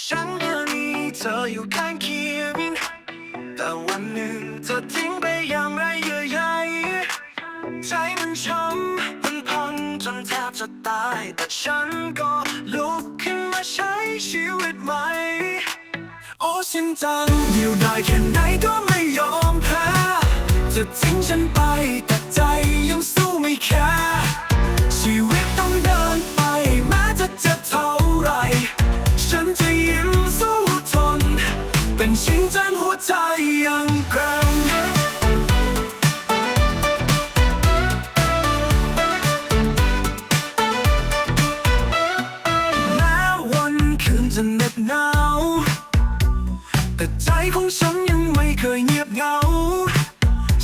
ฉันยังมีเธออยู่ข้างเคียง แต่วันหนึ่งเธอทิ้งไปอย่างไรเยื่อใยใจมันช้ำมันพังจนแทบจะตาย แต่ฉันก็ลุกขึ้นมาใช้ชีวิตใหม่ โอ้ฉันจังอยู่ได้แค่ไหนก็ไม่ยอมแพ้จะทิ้งฉันไปแต่ บหนาว แต่ใจของฉันยังไม่เคยเงียบเหงา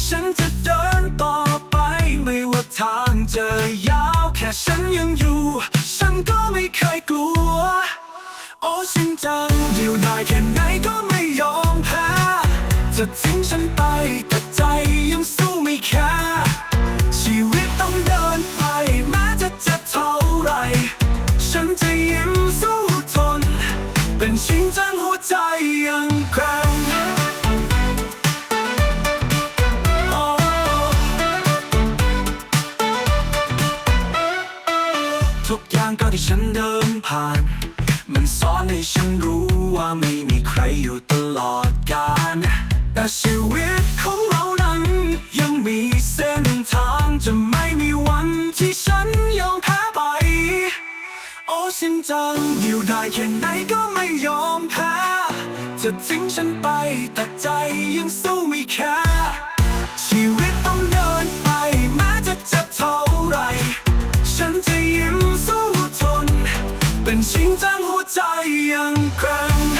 ฉันจะเดินต่อไปไม่ว่าทางจะยาว แค่ฉันยังอยู่ ฉันก็ไม่เคยกลัว โอ้ฉันจังอยู่ได้แค่ไหนก็ไม่ยอมแพ้ จะทิ้งฉันไป ชิงจังหัวใจยังแกร่งทุกอย่างก็ที่ฉันเดินผ่าน มันสอนให้ฉันรู้ว่าไม่มีใครอยู่ตลอดกาลแต่ชีวิตของ ฉันจังอยู่ได้แค่ไหนก็ไม่ยอมแพ้จะทิ้งฉันไปแต่ใจยังสู้ไม่แค่ชีวิตต้องเดินไปแม้จะเจ็บเท่าไร ฉันจะยิ้มสู้ทน เป็นชิงจังหัวใจยังแกร่ง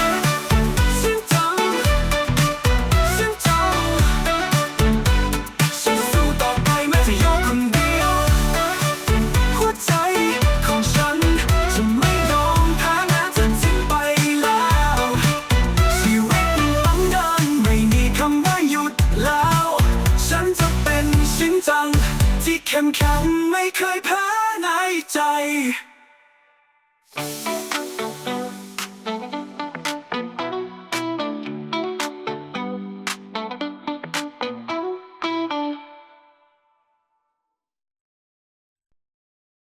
เข้มแข็งไม่เคยแพ้ในใจ